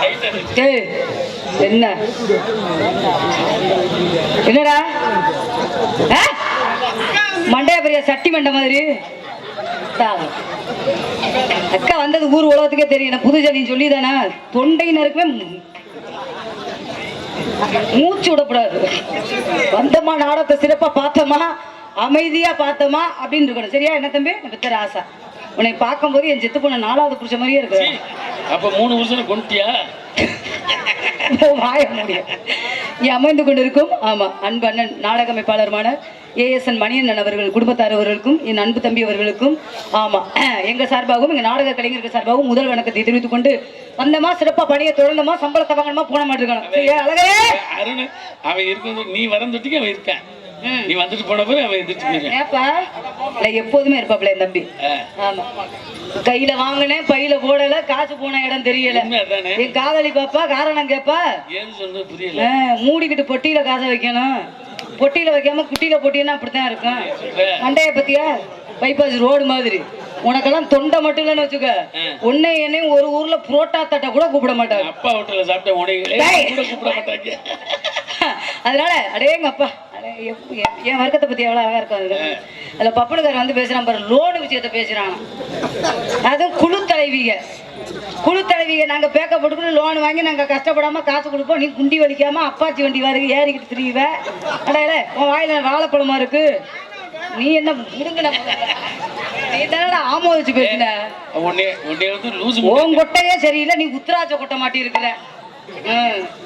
ஏய், என்ன? என்னடா? ஆ? மண்டைய பெரிய சட்டி மண்ட மாதிரி. அக்கா வந்தது ஊர் உலகத்துக்கே தெரியும். புது ஜாதின்னு சொல்லி தானே தொண்டையினருக்குமே மூச்சு விடக்கூடாது. வந்தமா நாடகத்தை சிறப்பா பார்த்தோமா அமைதியா பார்த்தோமா அப்படின்னு இருக்கணும். சரியா என்ன தம்பி? எனக்கு ஆசா. உன்னை பார்க்கும்போது என் செத்து போன நாலாவது புருஷ மாதிரியே இருக்கு. அப்ப மூணு வருஷம் கொண்டுட்டியா வாய முடியும் இங்கே அமைந்து கொண்டிருக்கும் ஆமா அன்பு அண்ணன் நாடக அமைப்பாளருமான ஏஎஸ்என் மணியண்ணன் அவர்கள் குடும்பத்தார் அவர்களுக்கும் என் அன்பு தம்பி அவர்களுக்கும் ஆமா எங்க சார்பாகவும் எங்க நாடக கலைஞர்கள் சார்பாகவும் முதல் வணக்கத்தை தெரிவித்துக் கொண்டு வந்தமா சிறப்பா பணியை தொடர்ந்தமா சம்பளத்தை வாங்கணுமா போன மாட்டிருக்கணும் அழகே அருண் அவன் இருக்கும் நீ வரந்துட்டிக்கு அவன் இருக்கான் நீ வந்துட்டு போன பிறகு அவன் எதிர்த்து எப்போதுமே இருப்பாப்ல என் தம்பி. ஆமா. கையில வாங்கினேன் பையில போடல காசு போன இடம் தெரியல. என் காதலி பாப்பா காரணம் கேப்பா? புரியல. மூடிக்கிட்டு பொட்டியில காசை வைக்கணும். பொட்டியில வைக்காம குட்டியில போட்டினா அப்படித்தான் இருக்கும். மண்டைய பத்தியா? பைபாஸ் ரோடு மாதிரி. உனக்கெல்லாம் தொண்டை மட்டும் இல்லைன்னு வச்சுக்க. உன்னை என்னையும் ஒரு ஊர்ல புரோட்டா தட்டை கூட கூப்பிட மாட்டாங்க. அப்பா ஹோட்டல்ல சாப்பிட்ட உடைகளே. கூட கூப்பிட மாட்டாங்க. அதனால அடேங்க அப்பா என் வர்க்கத்தை பத்தி எவ்வளவு அழகா இருக்கும் அதுல பப்பனுக்காரன் வந்து பேசுறான் பாரு லோனு விஷயத்த பேசுறான். அதுவும் குழு தலைவிக குழு தலைவிக நாங்க பேக்க போட்டுக்கிட்டு லோன் வாங்கி நாங்க கஷ்டப்படாம காசு கொடுப்போம் நீ குண்டி வலிக்காம அப்பாச்சி வண்டி வருது ஏறிக்கிட்டு திரியுவ. அடையில உன் வாயில வாழைப்பழமா இருக்கு? நீ என்ன முடுங்கின? நீ தானடா ஆமோ வச்சு பேசின உன் கொட்டையே சரியில்லை நீ உத்ராட்ச கொட்டை மாட்டி இருக்கிற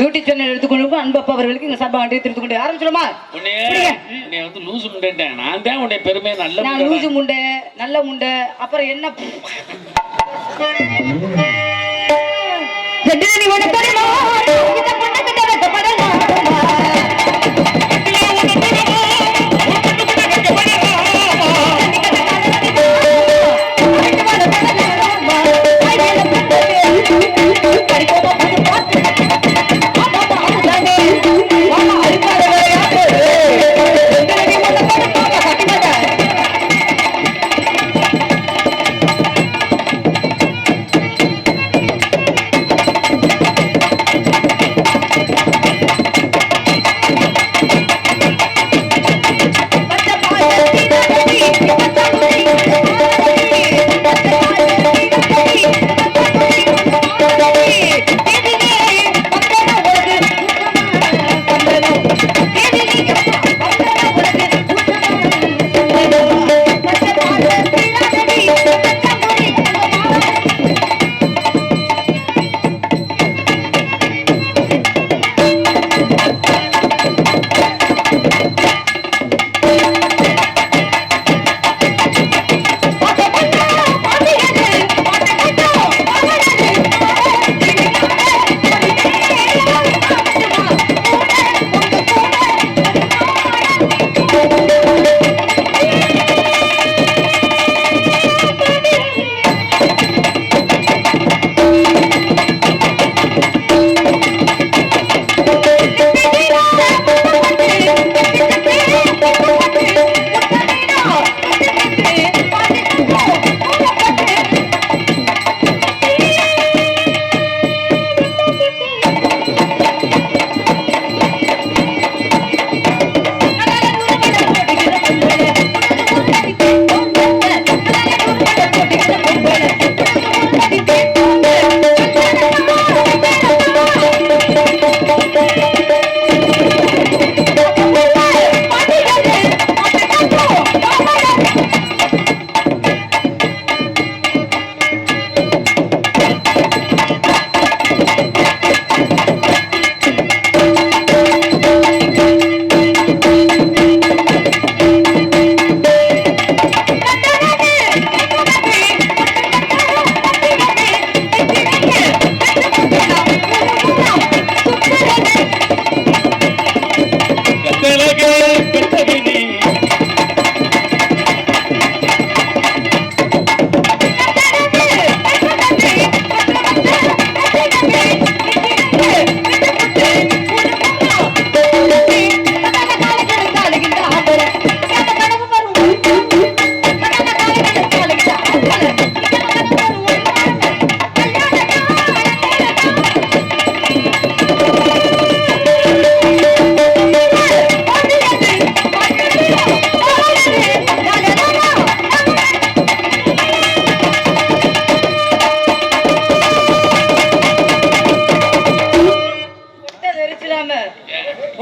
யூடியூப் சேனல் எடுத்துக்கொண்டு அன்பப்பா அவர்களுக்கு இங்க சார்பாக வண்டி திருத்து கொண்டு உன்னைய உன்னை வந்து லூசு முண்டேன் நான் தான் உன்னை பெருமையா நல்ல நான் லூசு முண்டை நல்ல முண்டை. அப்புறம் என்ன? செட்டினி உனக்கு தெரியுமா?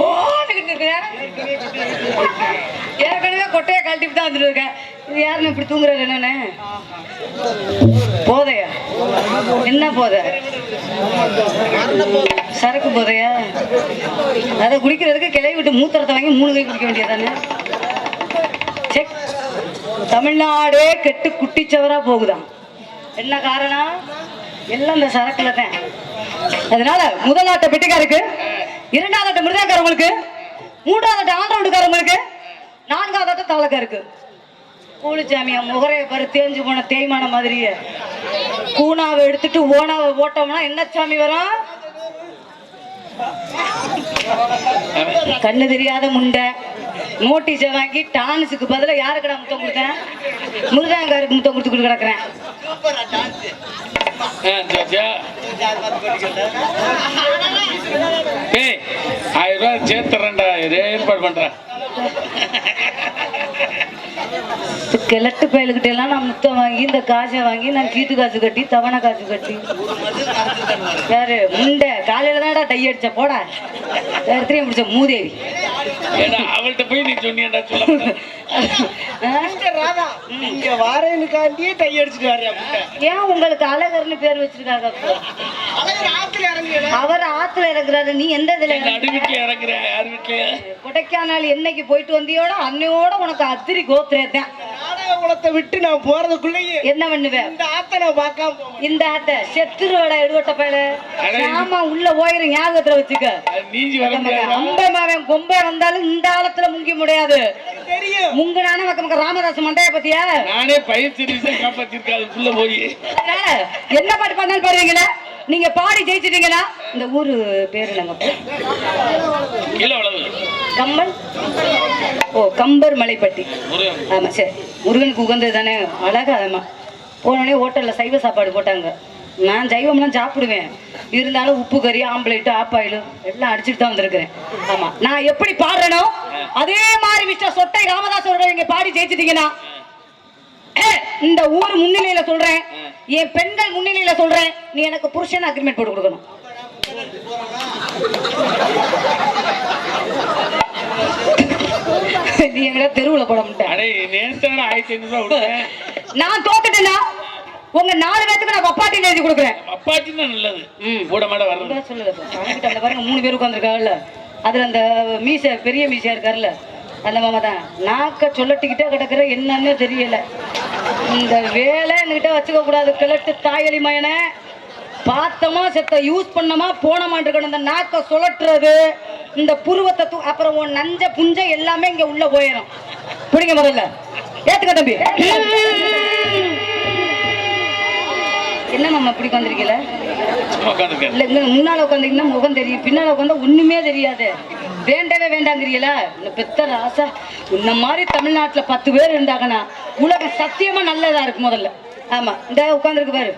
ஓட்டுக்கிட்டு இருக்கிறேன் ஏற்கனவே கொட்டையை கழட்டிட்டு தான் வந்துட்டு இருக்கேன். இது யாருன்னு இப்படி தூங்குறது என்னன்னு போதையா? என்ன போதை? சரக்கு போதையா? அதை குடிக்கிறதுக்கு கிளை விட்டு மூத்திரத்தை வாங்கி மூணு கை குடிக்க வேண்டியதானே தமிழ்நாடே கெட்டு குட்டிச்சவரா போகுதான் என்ன காரணம்? எல்லாம் இந்த சரக்குல தான் அதனால முதலாட்ட பெட்டிக்காருக்கு இரண்டாவது ஆட்ட மிருதாக்காரங்களுக்கு மூன்றாவது ஆட்ட ஆண்டவுண்டுக்காரங்களுக்கு நான்காவது ஆட்ட தவளக்காருக்கு கூலிச்சாமியா முகரைய பாரு தேஞ்சு போன தேய்மான மாதிரியே. கூணாவை எடுத்துட்டு ஓனாவை ஓட்டோம்னா என்ன சாமி வரும்? கண்ணு தெரியாத முண்டை. நோட்டீஸை வாங்கி டான்ஸுக்கு பதிலாக யாருக்குடா முத்தம் கொடுத்தேன்? முருகாங்காருக்கு முத்தம் கொடுத்து கொடுத்து கிடக்குறேன். ஏய் ஆயிரம் ரூபாய் சேர்த்துறேன்டா. ஏற்பாடு பண்றேன். கிழட்டு பயலுக்கிட்ட எல்லாம் நான் முத்தம் வாங்கி இந்த காசை வாங்கி நான் கீட்டு காசு கட்டி தவணை காசு கட்டி. யாரு? முண்டை. காலையில தான்டா டை அடிச்ச போடா. இடத்துலயும் பிடிச்ச மூதேவி. ஏடா அவள்கிட்ட போய் நீ சொன்னியடா சொல்ல? ராதா வாரேனுக்காண்டியே ஏன் உங்களுக்கு அழகர்னு பேர் வச்சிருக்காங்க? அப்போ? அழகர் ஆத்துல இறங்குற அவர் ஆத்துல இறங்குறாரு நீ எந்த இதுல வீட்டுல கொடைக்கானல் என்னைக்கு போயிட்டு வந்தியோட அன்னையோட உனக்கு அத்திரி கோத்திரத்தேன் நாடக குளத்தை விட்டு நான் போறதுக்குள்ளேயே என்ன பண்ணுவேன் இந்த ஆத்த நான் பார்க்காம. இந்த ஆட்ட செத்துருவடா எடுவட்ட பயல. ஆமா உள்ள போயிரும் ஞாபகத்துல வச்சுக்க. அம்பை மாவன் கொம்பை வந்தாலும் இந்த ஆழத்துல முங்கி முடியாது. தெரியும். முங்குனான பக்கம் ராமதாஸ் மண்டைய பத்தியா? நானே பயிர் சர்வீஸை காப்பாத்திருக்கேன் அதுக்குள்ள போய். என்ன பாட்டு பண்ணாலும் பாருவீங்களா நீங்க பாடி ஜெயிச்சிட்டீங்களா? இந்த ஊரு பேரு என்னங்க? கம்பல்? ஓ கம்பர் மலைப்பட்டி. ஆமாம் ஆமா சரி முருகனுக்கு உகந்தது தானே? அழகா ஆமா போனோடனே ஹோட்டலில் சைவ சாப்பாடு போட்டாங்க. நான் சைவம்லாம் சாப்பிடுவேன். இருந்தாலும் உப்பு கறி ஆம்பளைட்டு ஆப்பாயில் எல்லாம் அடிச்சுட்டு தான் வந்திருக்கிறேன். ஆமா. நான் எப்படி பாடுறேனோ அதே மாதிரி மிஸ்டர் சொட்டை ராமதாஸ் அவர்கள் நீங்க பாடி ஜெயிச்சிட்டீங்கன்னா இந்த ஊர் முன்னிலையில சொல்றேன் என் பெண்கள் முன்னிலையில சொல்றேன் நீ எனக்கு புருஷன் அக்ரிமெண்ட் போட்டு கொடுக்கணும். நீ எங்கடா தெருவுல போட மாட்டேன் நான் தோத்துட்டேன்னா உங்க நாலு பேத்துக்கு நான் பப்பாட்டி எழுதி கொடுக்குறேன். அப்பாச்சின்னா நல்லது. ம். கூட மாட இப்ப. அவன்கிட்ட அந்த பாருங்க மூணு பேர் உட்காந்துருக்காங்கல்ல அதுல அந்த மீசை பெரிய மீசையா இருக்காருல்ல. அந்த மாமா தான். நாக்க சொல்லட்டிக்கிட்டே கிடக்குற என்னன்னு தெரியல. இந்த வேலை என்கிட்ட வச்சுக்க கூடாது கிழட்டு தாயலி மயனை. பார்த்தமா செத்த யூஸ் பண்ணமா போனமான் இருக்கணும். இந்த நாக்க சுழட்டுறது இந்த புருவத்தை தூ அப்புறம் உன் நஞ்ச புஞ்ச எல்லாமே இங்க உள்ள போயிடும் பிடிங்க முதல்ல. ஏத்துக்க தம்பி. என்ன மாமா இப்படி உட்காந்துருக்கீல இல்ல இங்க முன்னால உட்காந்தீங்கன்னா முகம் தெரியும். பின்னால உட்காந்தா ஒண்ணுமே தெரியாது. வேண்டவே வேண்டாங்கிறீங்களா? இந்த பெத்த ராசா. இந்த மாதிரி தமிழ்நாட்டுல பத்து பேர் இருந்தாங்கன்னா உலகம் சத்தியமா நல்லதா இருக்கு முதல்ல. ஆமா இந்த உட்காந்துருக்கு பாரு.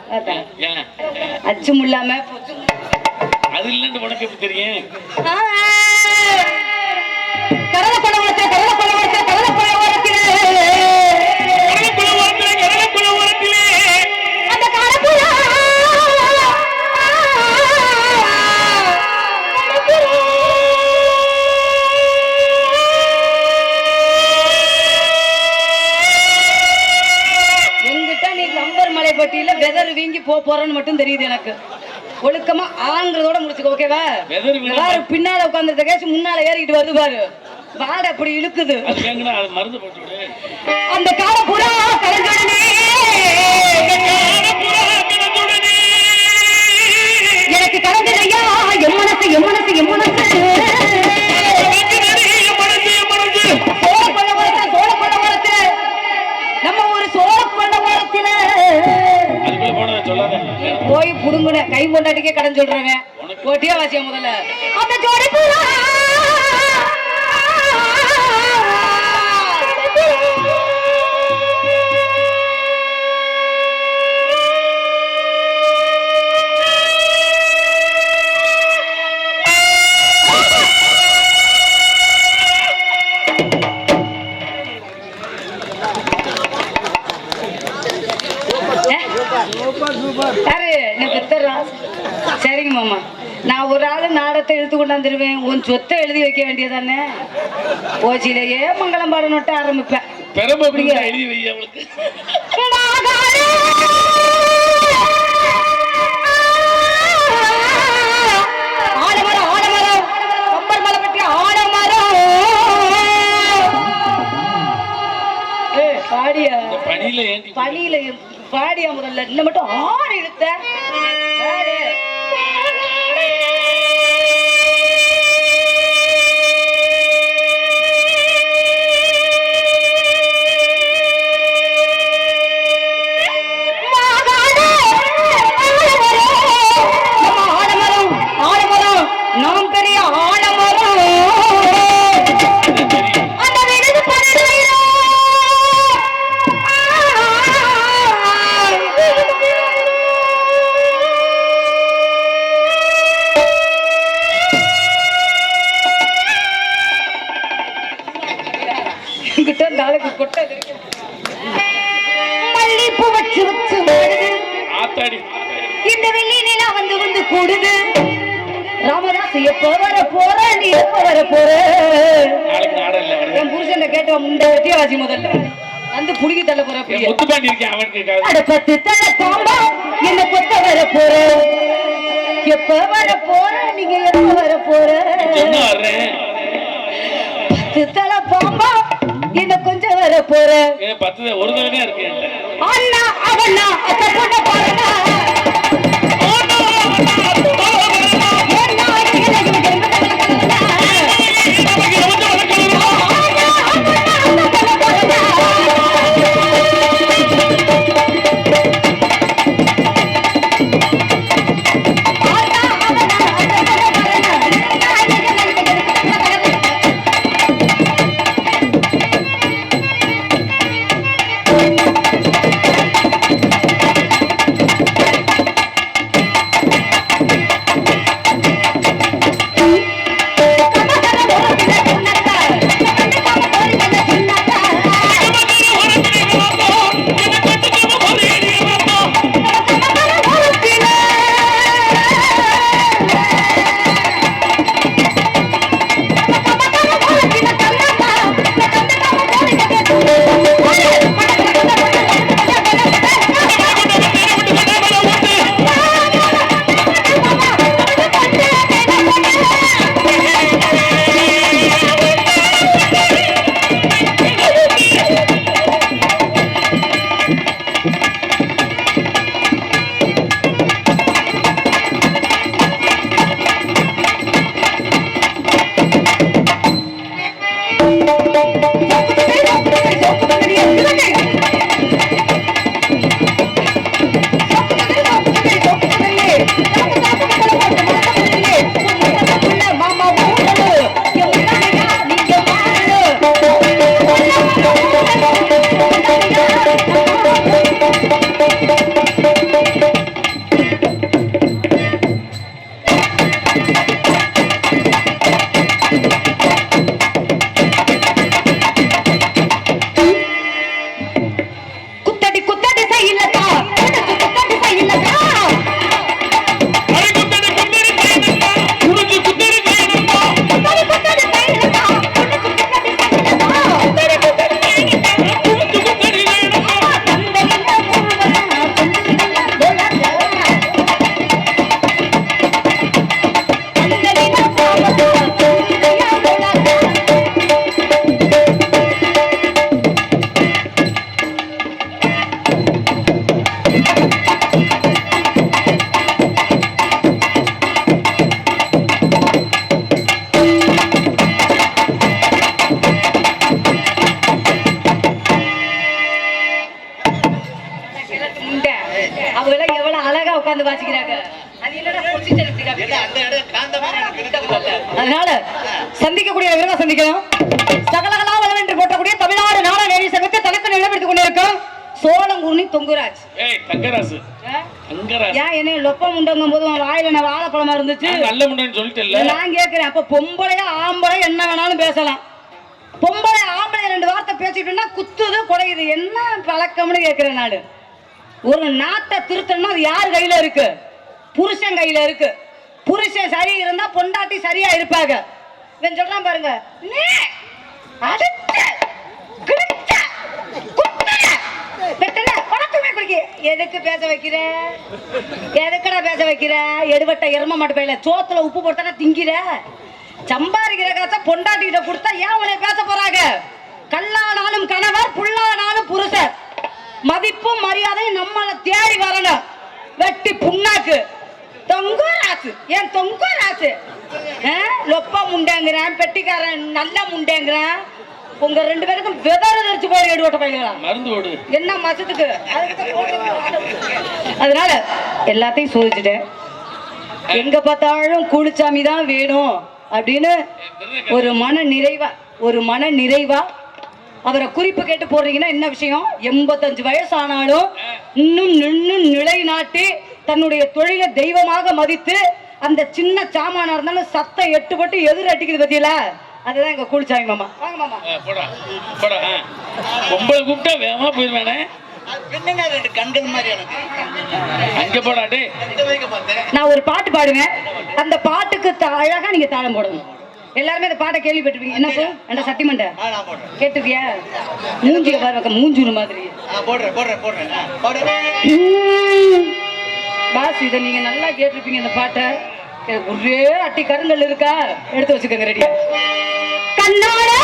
அச்சும் இல்லாம அது இல்லைன்னு உனக்கு எப்படி தெரியும்? மட்டும் தெரியுது எனக்கு. ஒழுக்கமா ஆண்களோட முடிச்சுக்க ஓகேவா பாரு பின்னால உட்காந்துருக்க கேஸ் முன்னால ஏறிக்கிட்டு வருது பாரு. வாடை அப்படி இழுக்குது. அந்த கால புறா சொல்றாங்க கடன் போட்டியா வாசியா முதல்ல? மாமா நான் ஒரு ஆளு நாடத்தை இழுத்து கொண்டாந்துருவேன் உன் சொத்தை எழுதி வைக்க வேண்டியதானே? ஓச்சியிலேயே மங்களம் பாடணுட்டு ஆரம்பிப்பேன். பெரம்பு எழுதி வை அவளுக்கு. பாடியா? பனியில பாடியா முதல்ல. இல்ல மட்டும் ஆறு இழுத்த வெட்டியவாசி முதல்ல. வந்து புடுங்கி தள்ள போற அவனுக்கு. அட பத்து தலை பாம்பா என்ன கொத்த வர போற? எப்ப வர போற? நீங்க எப்ப வர போற? பத்து தலை பாம்பா என்ன கொஞ்சம் வர போற? பத்து ஒரு இருக்கு. அண்ணா அவண்ணா அத்த பொண்ண அழகா உட்கார்ந்து வாசிக்கிறாங்க? அதனால சந்திக்கக்கூடிய விரைவாக சந்திக்கணும் சகலகலா வளவென்று போட்டக்கூடிய தமிழ்நாடு நாடக நேரி சங்கத்தை தலைப்பு நிலவெடுத்துக் கொண்டிருக்கோம் சோழங்குருணி தொங்குராஜ். தங்கராசு. ஏன் என்ன லொப்ப முண்டங்கும் போது வாயில நான் வாழைப்பழமா இருந்துச்சு? நான் நல்ல முண்டன்னு சொல்லிட்டேன்ல. நான் கேட்கிறேன். அப்ப பொம்பளையா ஆம்பளை என்ன வேணாலும் பேசலாம். பொம்பளை ஆம்பளை ரெண்டு வார்த்தை பேசிட்டோம்னா குத்துது குறையுது என்ன பழக்கம்னு கேட்கிறேன் நானு. ஒரு நாட்டை திருத்தணும்னா அது யார் கையில இருக்கு? புருஷன் கையில இருக்கு. புருஷன் சரி இருந்தா பொண்டாட்டி சரியா இருப்பாங்க. இவன் சொல்றான் பாருங்க "நீ அடுத்த, கிடுத்த, குடிக்க. எதுக்கு பேச வைக்கிற? எதுக்குடா பேச வைக்கிற? எடுபட்ட எரும மாட்டு பையில சோத்துல உப்பு போட்டானா திங்கிற? சம்பாதிக்கிற காசை பொண்டாட்டிகிட்ட கொடுத்தா ஏன் உன்னை பேச போறாங்க? கல்லானாலும் கணவர் புல்லானாலும் புருஷர் மதிப்பும் மரியாதையும் நம்மள தேடி வரணும் வெட்டி புண்ணாக்கு. தொங்கு ராசு ஏன் தொங்கு ராசு? லொப்ப முண்டேங்கிறான் பெட்டிக்காரன் நல்ல முண்டேங்கிறான். உங்க ரெண்டு பேருக்கும் விதற தெரிச்சு போய் எடுவட்ட பையங்களா மருந்து ஓடு என்ன மாசத்துக்கு. அதனால எல்லாத்தையும் சோதிச்சுட்டேன். எங்க பார்த்தாலும் கூலிச்சாமி தான் வேணும் அப்படின்னு ஒரு மன நிறைவா ஒரு மன நிறைவா அவரை குறிப்பு கேட்டு போடுறீங்கன்னா என்ன விஷயம்? எண்பத்தஞ்சு வயசு ஆனாலும் இன்னும் நின்று நிலைநாட்டி தன்னுடைய தொழிலை தெய்வமாக மதித்து அந்த சின்ன சாமானா இருந்தாலும் சத்தம் எட்டு போட்டு எதிர் அடிக்குது பத்தியில அதுதான் எங்க கூலிச்சாமி மாமா. வாங்க மாமா. பொம்பளை கூப்பிட்டா வேகமா போயிருவானே. நான் ஒரு பாட்டு பாடுவேன். அந்த பாட்டுக்கு த- அழகா நீங்க தாளம் போடணும். எல்லாருமே அந்த பாட்டை கேள்விப்பட்டிருப்பீங்க. என்ன போ? என்ன சத்தியமண்ட கேட்டிருக்கியா? மூஞ்சிய பாருங்க மூஞ்சூர் மாதிரி. பாஸ் இதை நீங்க நல்லா கேட்டிருப்பீங்க இந்த பாட்டை. ஒரே அட்டி கருங்கல் இருக்கா? எடுத்து வச்சுக்கோங்க ரெடியா கண்ணாடே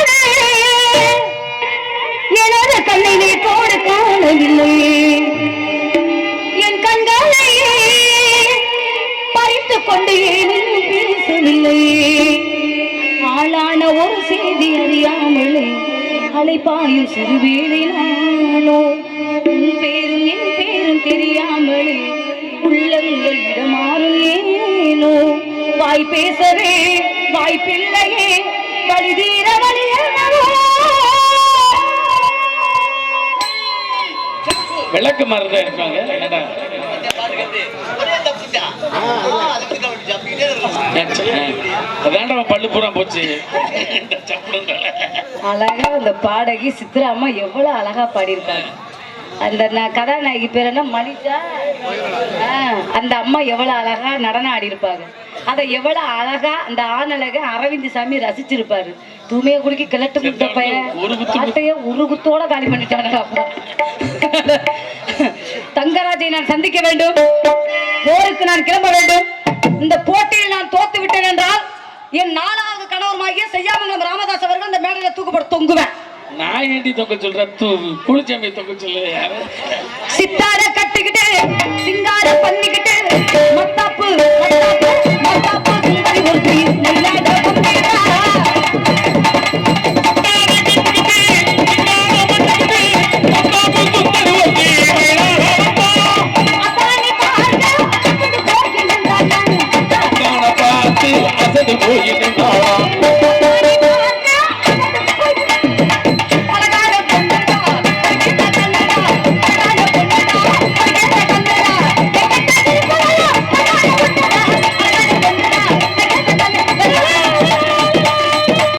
எனது கண்ணை நீ போட காணவில்லை. என் கண்களை பறித்து கொண்டு ஏனும் பேசவில்லை. ஆளான ஒரு செய்தி அறியாமலே அலைப்பாயும் சிறுவேளை நானோ உன் பேரும் என் பேரும் தெரியாமலே உள்ளங்கள் இடமாறும் ஏனோ. வாய் பேசவே வாய்ப்பில்லையே என்னவோ. விளக்கு மரதான் இருப்பாங்க பல்லு பூரா போச்சு. அழகா அந்த பாடகி சித்ராம்மா எவ்வளவு அழகா பாடியிருக்காங்க. அந்த கதாநாயகி பேர் என்ன? ஆ, அந்த அம்மா எவ்வளவு அழகா நடனம் ஆடி இருப்பாங்க அதை எவ்வளவு அழகா அந்த ஆணழக அரவிந்த் சாமி ரசிச்சிருப்பாரு. தூமைய குடிக்க கிளட்டு முட்ட பையன். ஒரு குத்தோட காலி பண்ணிட்டாங்க தங்கராஜை நான் சந்திக்க வேண்டும். போருக்கு நான் கிளம்ப வேண்டும். இந்த போட்டியில் நான் தோத்து விட்டேன் என்றால் என் நாலாவது கணவருமாகிய செய்யாமங்கலம் ராமதாஸ் அவர்கள் அந்த மேடையில தூக்கப்பட தொங்குவேன். நான் ஏண்டி தொக்க சொல்ற? குளிச்சாமி தொக்க சொல்லு. சித்தார கட்டிக்கிட்டு சிங்கார பண்ணிக்கிட்டு மத்தாப்பு